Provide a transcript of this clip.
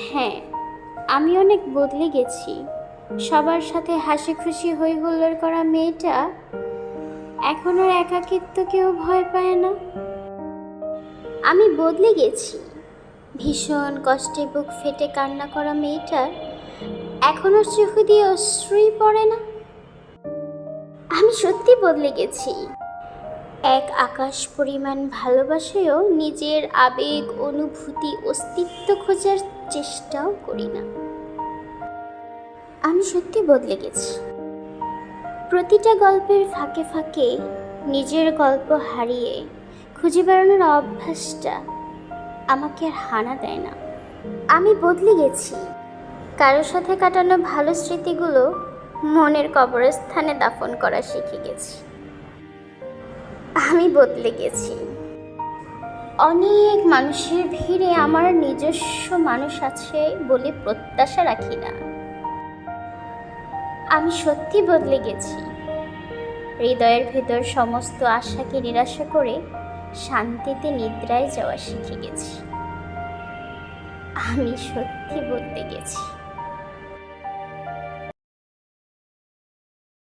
হ্যাঁ আমি অনেক বদলে গেছি। সবার সাথে হাসি খুশি হই হুল্লোড় করা মেয়েটা এখন আর একাকিত্ব কেউ ভয় পায় না। আমি বদলে গেছি। ভীষণ কষ্টে বুক ফেটে কান্না করা মেয়েটার এখন আর চোখ দিয়ে অশ্রুই পড়ে না। আমি সত্যি বদলে গেছি। এক আকাশ পরিমাণ ভালোবাসায়ও নিজের আবেগ, অনুভূতি, অস্তিত্ব খোঁজার চেষ্টাও করি না। আমি সত্যি বদলে গেছি। প্রতিটা গল্পের ফাঁকে ফাঁকে নিজের গল্প হারিয়ে খুঁজে বেড়ানোর অভ্যাসটা আমাকে আর হানা দেয় না। আমি বদলে গেছি। কারোর সাথে কাটানো ভালো স্মৃতিগুলো মনের কবরস্থানে দাফন করা শিখে গেছি। আমি বদলে গেছি। অনেক মানুষের ভিড়ে আমার নিজস্ব মানুষ আছে বলে প্রত্যাশা রাখি না। আমি সত্যি বদলে গেছি। হৃদয়ের ভেতর সমস্ত আশাকে নিরাশা করে শান্তিতে নিদ্রায় যাওয়া শিখে গেছি। আমি সত্যি বদলে গেছি।